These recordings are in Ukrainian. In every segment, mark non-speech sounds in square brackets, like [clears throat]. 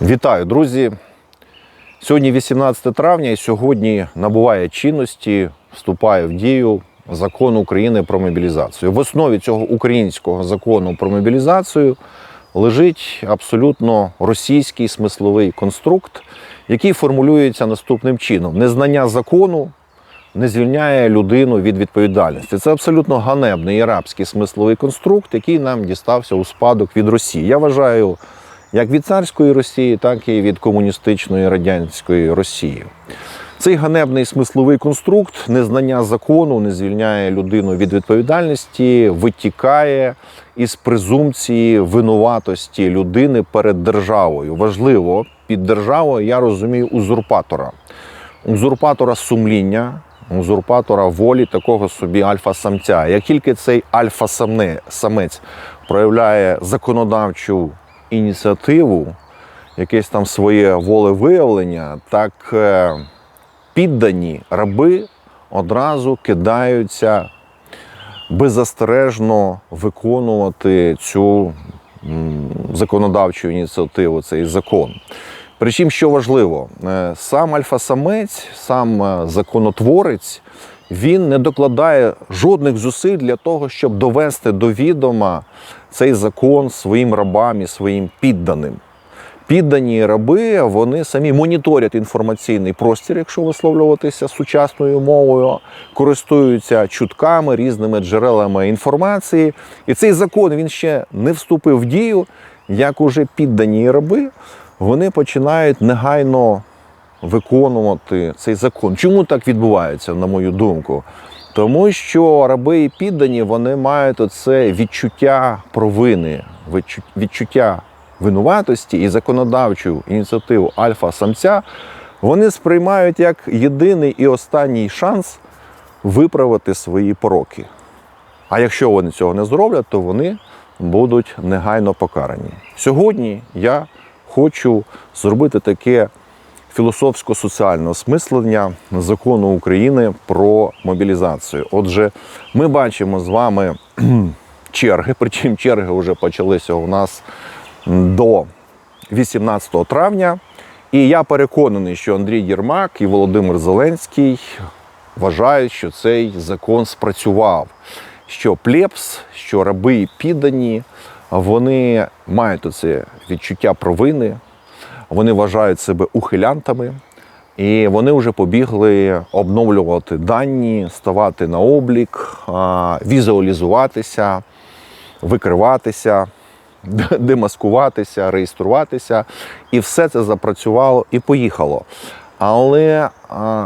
Вітаю, друзі! Сьогодні 18 травня і сьогодні набуває чинності, вступає в дію закон України про мобілізацію. В основі цього українського закону про мобілізацію лежить абсолютно російський смисловий конструкт, який формулюється наступним чином: незнання закону не звільняє людину від відповідальності. Це абсолютно ганебний арабський смисловий конструкт, який нам дістався у спадок від Росії. Я вважаю, як від царської Росії, так і від комуністичної радянської Росії. Цей ганебний смисловий конструкт незнання закону не звільняє людину від відповідальності, витікає із презумпції винуватості людини перед державою. Важливо під державою я розумію узурпатора, узурпатора сумління, узурпатора волі такого собі альфа-самця. Як тільки цей альфа-самець проявляє законодавчу ініціативу, якесь там своє волевиявлення, так е, піддані раби одразу кидаються беззастережно виконувати цю законодавчу ініціативу, цей закон. Причому, що важливо, е, сам альфа-самець, сам е, законотворець, він не докладає жодних зусиль для того, щоб довести до відома цей закон своїм рабам і своїм підданим. Піддані раби вони самі моніторять інформаційний простір, якщо висловлюватися сучасною мовою, користуються чутками, різними джерелами інформації. І цей закон він ще не вступив в дію, як уже піддані раби, вони починають негайно виконувати цей закон. Чому так відбувається, на мою думку? Тому що раби і піддані вони мають оце відчуття провини, відчуття винуватості і законодавчу ініціативу альфа-самця вони сприймають як єдиний і останній шанс виправити свої пороки. А якщо вони цього не зроблять, то вони будуть негайно покарані. Сьогодні я хочу зробити таке філософсько-соціальне осмислення закону України про мобілізацію. Отже, ми бачимо з вами [clears throat] черги, причому черги вже почалися у нас до 18 травня. І я переконаний, що Андрій Єрмак і Володимир Зеленський вважають, що цей закон спрацював. Що плебс, що раби і піддані, вони мають оце відчуття провини, вони вважають себе ухилянтами, і вони вже побігли обновлювати дані, ставати на облік, візуалізуватися, викриватися, [laughs] демаскуватися, реєструватися. І все це запрацювало і поїхало. Але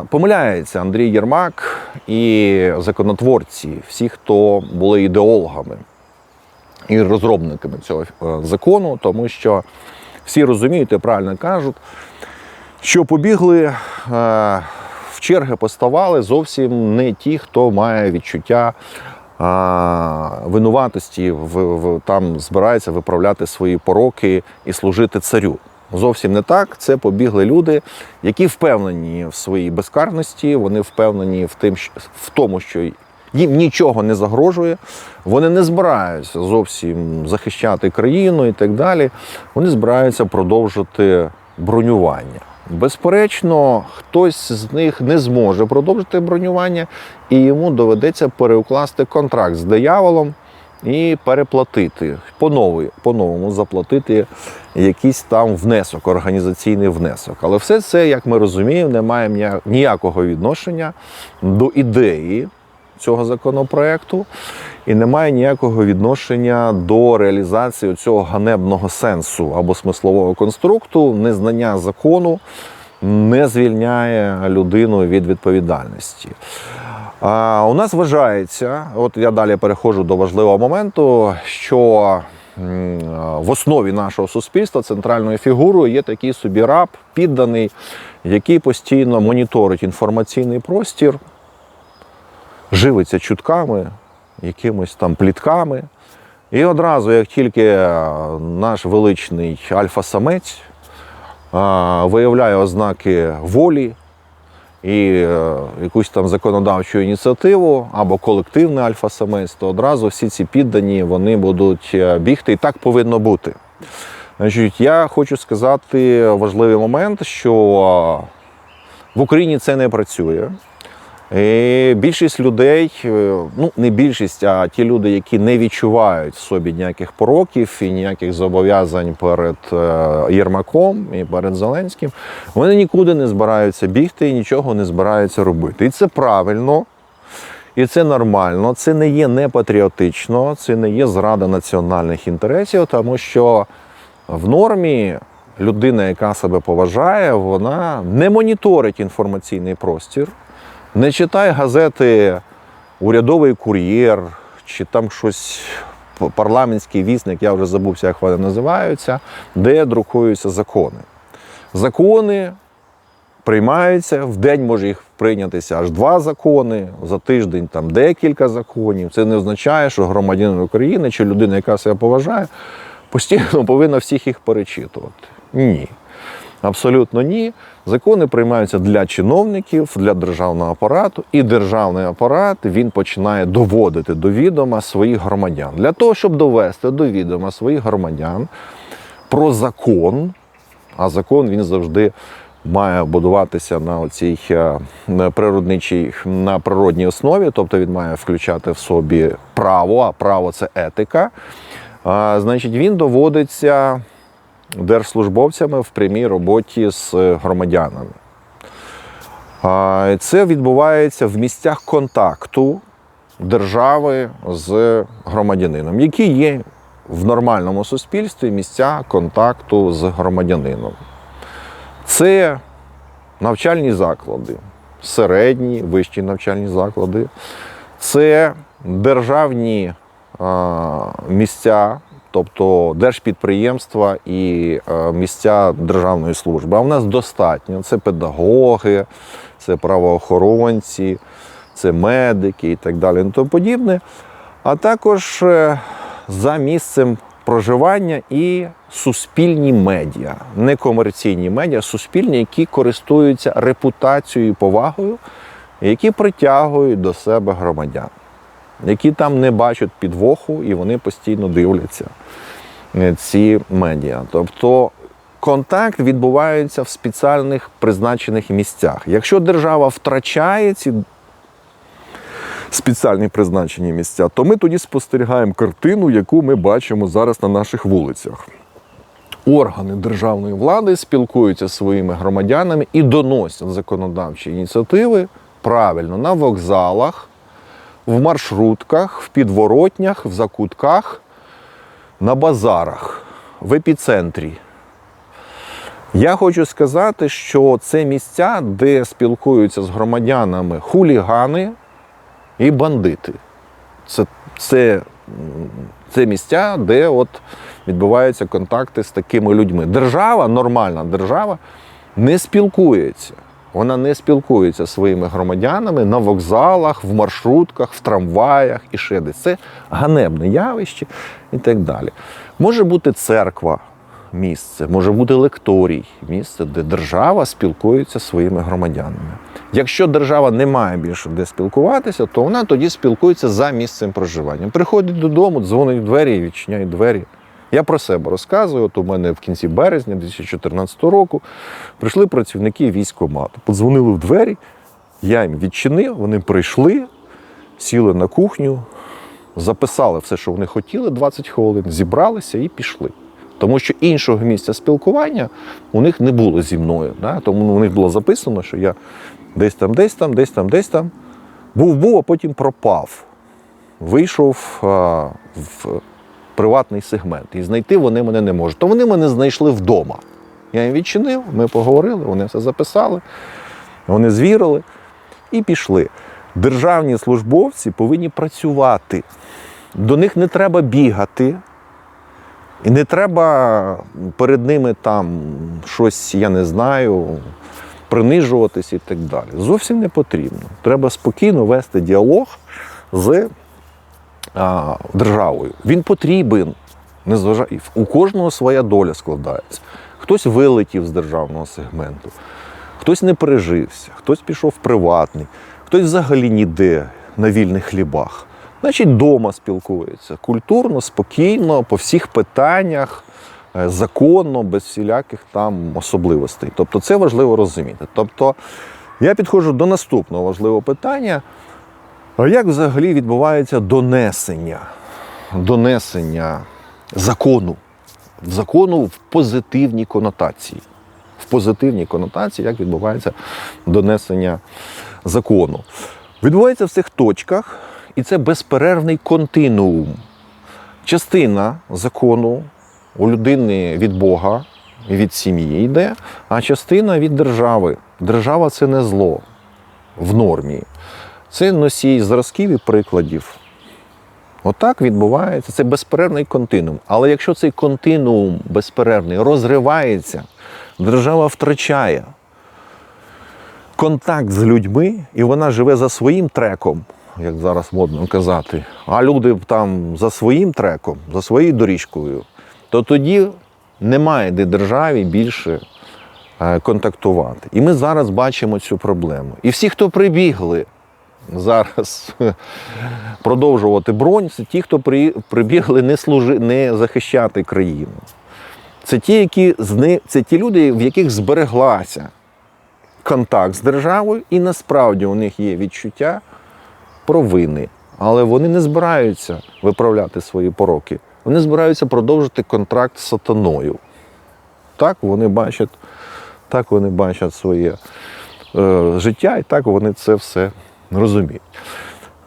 помиляється Андрій Єрмак і законотворці, всі, хто були ідеологами і розробниками цього е, закону, тому що всі розуміють і правильно кажуть, що побігли е, в черги поставали зовсім не ті, хто має відчуття винуватості, в, в, там збирається виправляти свої пороки і служити царю. Зовсім не так. Це побігли люди, які впевнені в своїй безкарності, вони впевнені в, тим, що- в тому, що їм нічого не загрожує, вони не збираються зовсім захищати країну і так далі. Вони збираються продовжити бронювання. Безперечно, хтось з них не зможе продовжити бронювання, і йому доведеться переукласти контракт з дияволом і переплатити по-новому, заплатити якийсь там внесок, організаційний внесок. Але все це, як ми розуміємо, не має ніякого відношення до ідеї цього законопроекту і не має ніякого відношення до реалізації цього ганебного сенсу або смислового конструкту. Незнання закону не звільняє людину від відповідальності. А, у нас вважається, от я далі переходжу до важливого моменту, що в основі нашого суспільства центральною фігурою є такий собі раб, підданий, який постійно моніторить інформаційний простір, живиться чутками, якимось там плітками. І одразу, як тільки е, наш величний альфа-самець а, виявляє ознаки волі і е, якусь там законодавчу ініціативу або колективний альфа-самець, то одразу всі ці піддані вони будуть е, бігти, і так повинно бути. Значить, я хочу сказати важливий момент, що в Україні це не працює. І більшість людей, е, ну не більшість, а ті люди, які не відчувають в собі ніяких пороків і ніяких зобов'язань перед е, Єрмаком і перед Зеленським, вони нікуди не збираються бігти і нічого не збираються робити. І це правильно, і це нормально. Це не є непатріотично, це не є зрада національних інтересів, тому що в нормі людина, яка себе поважає, вона не моніторить інформаційний простір, не читає газети Урядовий кур'єр чи там щось парламентський вісник, я вже забувся, як вони називаються, де друкуються закони. Закони приймаються, в день може їх прийнятися аж два закони, за тиждень там декілька законів. Це не означає, що громадянин України чи людина, яка себе поважає, постійно повинна всіх їх перечитувати. Ні. Абсолютно ні. Закони приймаються для чиновників, для державного апарату, і державний апарат він починає доводити до відома своїх громадян. Для того, щоб довести до відома своїх громадян про закон, а закон він завжди має будуватися на цій природничій на природній основі, тобто він має включати в собі право, а право це етика. А, Значить, він доводиться держслужбовцями в прямій роботі з громадянами. Це відбувається в місцях контакту держави з громадянином, які є в нормальному суспільстві місця контакту з громадянином. Це навчальні заклади, середні, вищі навчальні заклади, це державні місця, тобто держпідприємства і місця державної служби. А в нас достатньо. Це педагоги, це правоохоронці, це медики і так далі. і тому подібне. А також е, за місцем проживання і суспільні медіа, не комерційні медіа, суспільні, які користуються репутацією і повагою, які притягують до себе громадян, які там не бачать підвоху і вони постійно дивляться е, ці медіа. Тобто контакт відбувається в спеціальних призначених місцях. Якщо держава втрачає ці спеціальні призначені місця, то ми тоді спостерігаємо картину, яку ми бачимо зараз на наших вулицях. Органи державної влади спілкуються зі своїми громадянами і доносять законодавчі ініціативи правильно на вокзалах, в маршрутках, в підворотнях, в закутках, на базарах, в епіцентрі. Я хочу сказати, що це місця, де спілкуються з громадянами хулігани і бандити. Це, це, це місця, де от відбуваються контакти з такими людьми. Держава, нормальна держава, не спілкується. Вона не спілкується зі своїми громадянами на вокзалах, в маршрутках, в трамваях і ще десь. Це ганебне явище і так далі. Може бути церква, місце, може бути лекторій, місце, де держава спілкується зі своїми громадянами. Якщо держава не має більше де спілкуватися, то вона тоді спілкується за місцем проживання. Приходить додому, дзвонить в двері і відчиняє двері. Я про себе розказую. От у мене в кінці березня 2014 року прийшли працівники військкомату. Подзвонили в двері, я їм відчинив, вони прийшли, сіли на кухню, записали все, що вони хотіли, 20 хвилин, зібралися і пішли. Тому що іншого місця спілкування у них не було зі мною. Да? Тому у них було записано, що я десь там, десь там, десь там, десь там. Був, був, а потім пропав. Вийшов а, в приватний сегмент. І знайти вони мене не можуть. То вони мене знайшли вдома. Я їм відчинив, ми поговорили, вони все записали, вони звірили і пішли. Державні службовці повинні працювати. До них не треба бігати. І не треба перед ними там щось, я не знаю, принижуватись і так далі. Зовсім не потрібно. Треба спокійно вести діалог з а, державою. Він потрібен. Незважай... У кожного своя доля складається. Хтось вилетів з державного сегменту, хтось не пережився, хтось пішов в приватний, хтось взагалі ніде на вільних хлібах. Значить, вдома спілкується культурно, спокійно, по всіх питаннях, е, законно, без всіляких там особливостей. Тобто це важливо розуміти. Тобто я підходжу до наступного важливого питання. Як взагалі відбувається донесення, донесення закону, закону в позитивній конотації? В позитивній конотації, як відбувається донесення закону? Відбувається в цих точках, і це безперервний континуум. Частина закону у людини від Бога від сім'ї йде, а частина від держави. Держава це не зло в нормі. Це носій зразків і прикладів. Отак відбувається. Це безперервний континуум. Але якщо цей континуум безперервний розривається, держава втрачає контакт з людьми, і вона живе за своїм треком, як зараз модно казати, а люди там за своїм треком, за своєю доріжкою, то тоді немає де державі більше е, контактувати. І ми зараз бачимо цю проблему. І всі, хто прибігли зараз [laughs] продовжувати бронь, це ті, хто при- прибігли не, служи, не захищати країну. Це ті, які це ті люди, в яких збереглася контакт з державою, і насправді у них є відчуття провини. Але вони не збираються виправляти свої пороки. Вони збираються продовжити контракт з сатаною. Так вони бачать, так вони бачать своє е, життя, і так вони це все розуміють.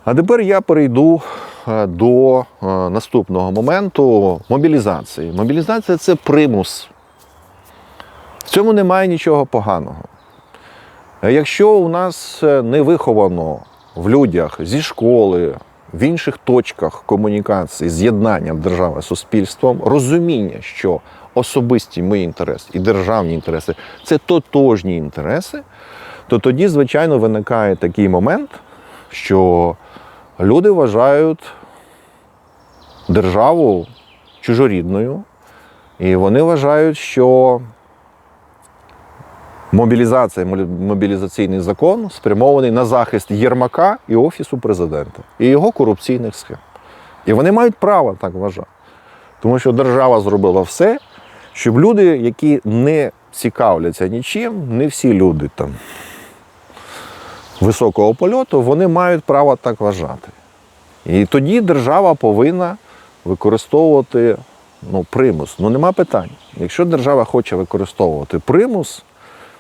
А тепер я перейду е, до е, наступного моменту мобілізації. Мобілізація це примус. В цьому немає нічого поганого. Е, Якщо у нас не виховано в людях зі школи, в інших точках комунікації, з'єднання держави з суспільством, розуміння, що особисті мої інтереси і державні інтереси це тотожні інтереси, то тоді, звичайно, виникає такий момент, що люди вважають державу чужорідною, і вони вважають, що мобілізація, мобілізаційний закон спрямований на захист Єрмака і Офісу президента і його корупційних схем. І вони мають право так вважати. Тому що держава зробила все, щоб люди, які не цікавляться нічим, не всі люди там високого польоту, вони мають право так вважати. І тоді держава повинна використовувати ну, примус. Ну нема питань. Якщо держава хоче використовувати примус,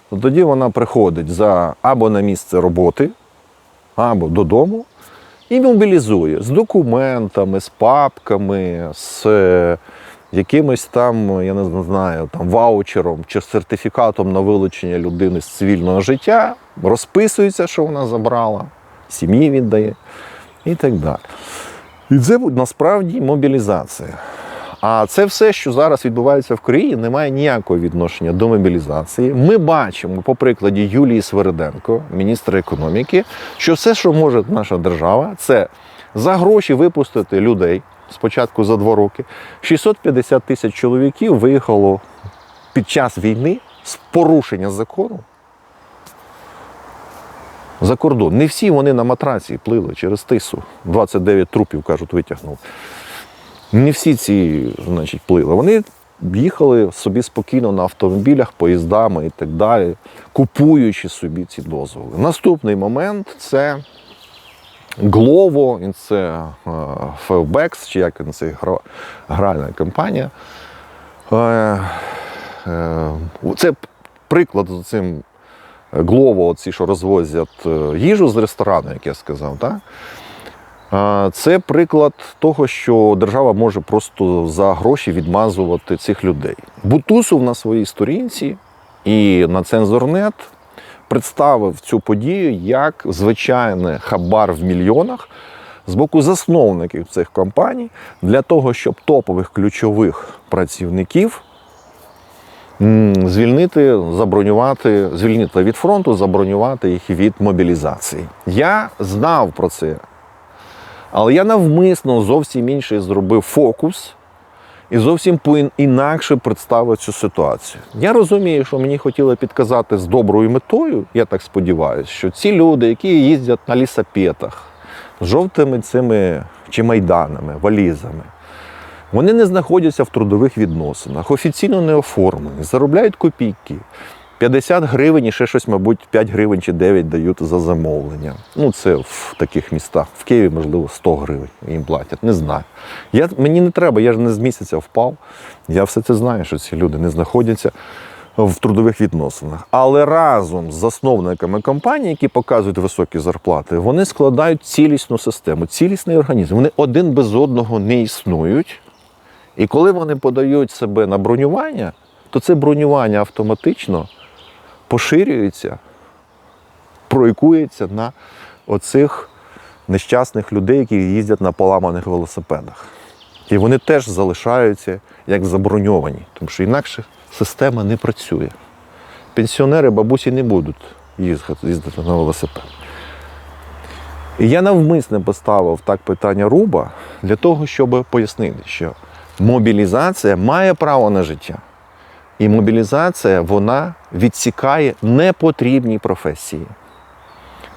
то тоді вона приходить за або на місце роботи, або додому і мобілізує з документами, з папками, з е, якимось там, я не знаю, там ваучером чи сертифікатом на вилучення людини з цивільного життя, розписується, що вона забрала, сім'ї віддає і так далі. І це насправді мобілізація. А це все, що зараз відбувається в країні, не має ніякого відношення до мобілізації. Ми бачимо по прикладі Юлії Свериденко, міністра економіки, що все, що може наша держава, це за гроші випустити людей спочатку за два роки. 650 тисяч чоловіків виїхало під час війни з порушення закону за кордон. Не всі вони на матраці плили через тису. 29 трупів, кажуть, витягнув. Не всі ці, значить, плили. Вони їхали собі спокійно на автомобілях, поїздами і так далі, купуючи собі ці дозволи. Наступний момент це Глово, і це е, чи як він це гральна компанія. Е, е, Це приклад з цим Глово, оці, що розвозять їжу з ресторану, як я сказав. Так? Це приклад того, що держава може просто за гроші відмазувати цих людей. Бутусов на своїй сторінці і на цензорнет представив цю подію як звичайний хабар в мільйонах з боку засновників цих компаній для того, щоб топових ключових працівників звільнити, забронювати, звільнити від фронту, забронювати їх від мобілізації. Я знав про це але я навмисно зовсім інший зробив фокус і зовсім інакше представив цю ситуацію. Я розумію, що мені хотіли підказати з доброю метою, я так сподіваюся, що ці люди, які їздять на лісапетах з жовтими цими чи майданами, валізами, Вони не знаходяться в трудових відносинах, офіційно не оформлені, заробляють копійки. 50 гривень і ще щось, мабуть, 5 гривень чи 9 дають за замовлення. Ну, це в таких містах. В Києві, можливо, 100 гривень їм платять. Не знаю. Я, мені не треба, я ж не з місяця впав. Я все це знаю, що ці люди не знаходяться в трудових відносинах. Але разом з засновниками компанії, які показують високі зарплати, вони складають цілісну систему, цілісний організм. Вони один без одного не існують. І коли вони подають себе на бронювання, то це бронювання автоматично поширюється, проікується на оцих нещасних людей, які їздять на поламаних велосипедах. І вони теж залишаються як заброньовані, тому що інакше система не працює. Пенсіонери, бабусі не будуть їздити на велосипед. І я навмисне поставив так питання Руба для того, щоб пояснити, що мобілізація має право на життя. І мобілізація вона відсікає непотрібні професії.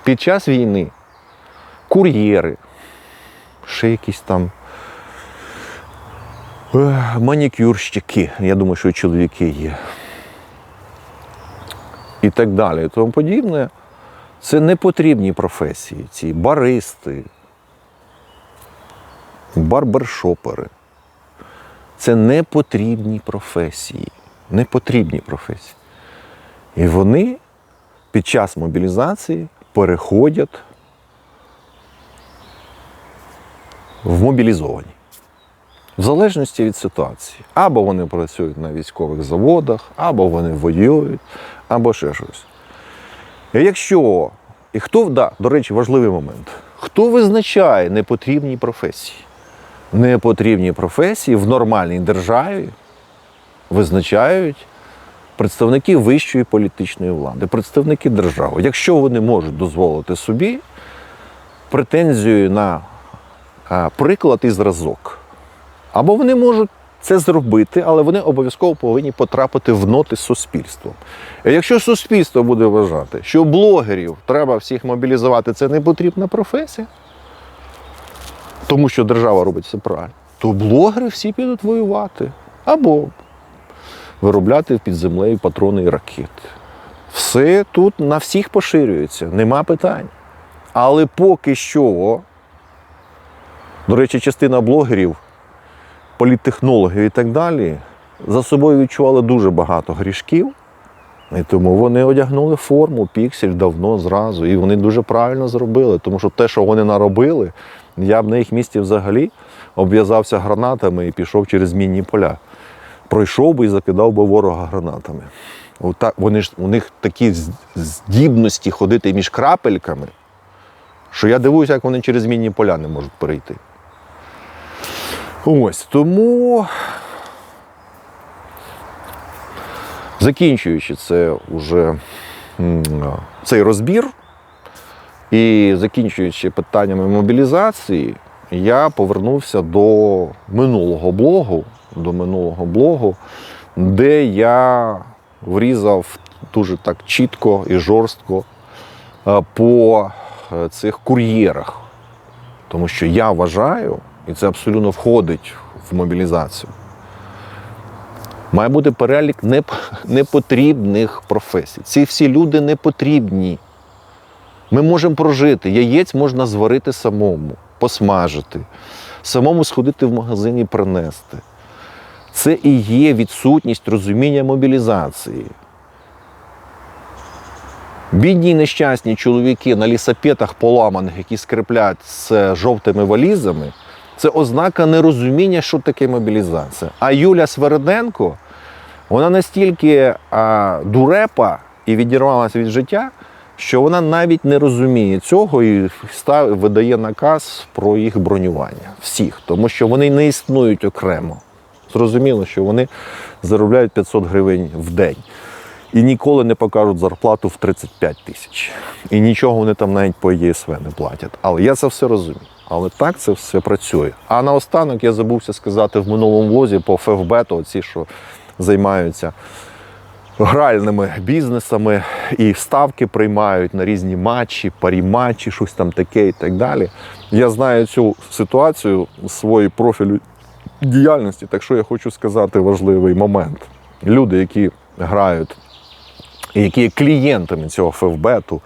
Під час війни кур'єри, ще якісь там манікюрщики, я думаю, що чоловіки є. І так далі. І тому подібне. Це непотрібні професії, ці баристи, барбершопери. Це непотрібні професії. Непотрібні професії. І вони під час мобілізації переходять в мобілізовані. В залежності від ситуації. Або вони працюють на військових заводах, або вони воюють, або ще щось. І Якщо, і хто, да, до речі, важливий момент, хто визначає непотрібні професії? Непотрібні професії в нормальній державі визначають представники вищої політичної влади, представники держави. Якщо вони можуть дозволити собі претензію на приклад і зразок, або вони можуть це зробити, але вони обов'язково повинні потрапити в ноти з суспільством. Якщо суспільство буде вважати, що блогерів треба всіх мобілізувати, це не потрібна професія, тому що держава робить все правильно, то блогери всі підуть воювати або виробляти під землею патрони і ракети. Все тут на всіх поширюється, нема питань. Але поки що, до речі, частина блогерів політтехнологів і так далі, за собою відчували дуже багато грішків. І тому вони одягнули форму піксель давно зразу. І вони дуже правильно зробили, тому що те, що вони наробили, я б на їх місці взагалі обв'язався гранатами і пішов через мінні поля. Пройшов би і закидав би ворога гранатами. Отак, вони ж, у них такі здібності ходити між крапельками, що я дивуюся, як вони через мінні поля не можуть перейти. Ось тому, закінчуючи це уже цей розбір і закінчуючи питаннями мобілізації, я повернувся до минулого блогу, до минулого блогу, де я врізав дуже так чітко і жорстко е, по е, цих кур'єрах. Тому що я вважаю, і це абсолютно входить в мобілізацію. Має бути перелік непотрібних професій. Ці всі люди не потрібні. Ми можемо прожити. Яєць можна зварити самому, посмажити, самому сходити в магазині принести. Це і є відсутність розуміння мобілізації. Бідні нещасні чоловіки на лісапетах поламаних, які скриплять з жовтими валізами, це ознака нерозуміння, що таке мобілізація. А Юля Свериденко, вона настільки а, дурепа і відірвалася від життя, що вона навіть не розуміє цього і став, видає наказ про їх бронювання. Всіх, тому що вони не існують окремо. Зрозуміло, що вони заробляють 500 гривень в день і ніколи не покажуть зарплату в 35 тисяч. І нічого вони там навіть по ЄСВ не платять. Але я це все розумію. Але так це все працює. А наостанок я забувся сказати в минулому влозі по ФФБ, то ці, що займаються гральними бізнесами і ставки приймають на різні матчі, парі-матчі, щось там таке і так далі. Я знаю цю ситуацію, свої профілі діяльності. Так що я хочу сказати важливий момент. Люди, які грають, які є клієнтами цього ФФБету,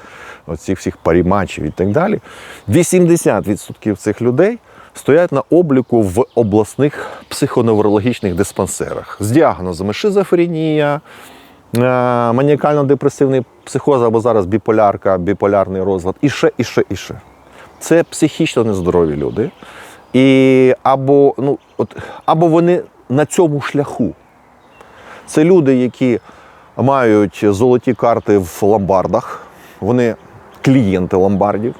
оцих всіх паріматчів і так далі, 80% цих людей стоять на обліку в обласних психоневрологічних диспансерах з діагнозами шизофренія, е, маніакально-депресивний психоз або зараз біполярка, біполярний розлад, і ще, і ще, і ще. Це психічно нездорові люди. І або, ну, от, або вони на цьому шляху. Це люди, які мають золоті карти в ломбардах, вони клієнти ломбардів.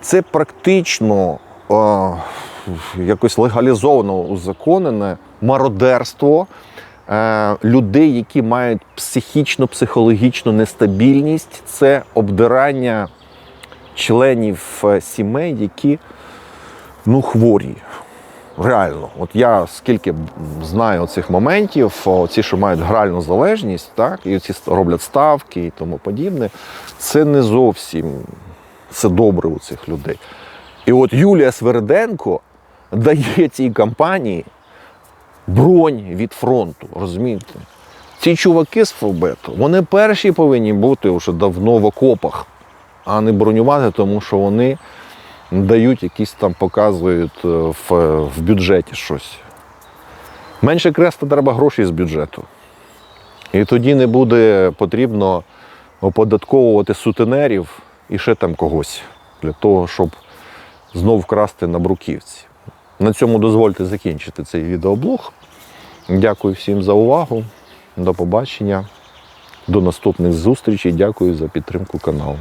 Це практично якось легалізовано узаконене мародерство е, людей, які мають психічно-психологічну нестабільність, це обдирання членів е, сімей, які ну, хворі. Реально, от я скільки знаю цих моментів, ці, що мають гральну залежність, так, і ці роблять ставки і тому подібне, це не зовсім все добре у цих людей. І от Юлія Сверденко дає цій компанії бронь від фронту, розумієте? Ці чуваки з Фобету, вони перші повинні бути вже давно в окопах, а не бронювати, тому що вони дають якісь там, показують е, в, в бюджеті щось. Менше крести треба грошей з бюджету. І тоді не буде потрібно оподатковувати сутенерів і ще там когось для того, щоб знов вкрасти на бруківці. На цьому дозвольте закінчити цей відеоблог. Дякую всім за увагу. До побачення. До наступних зустрічей. Дякую за підтримку каналу.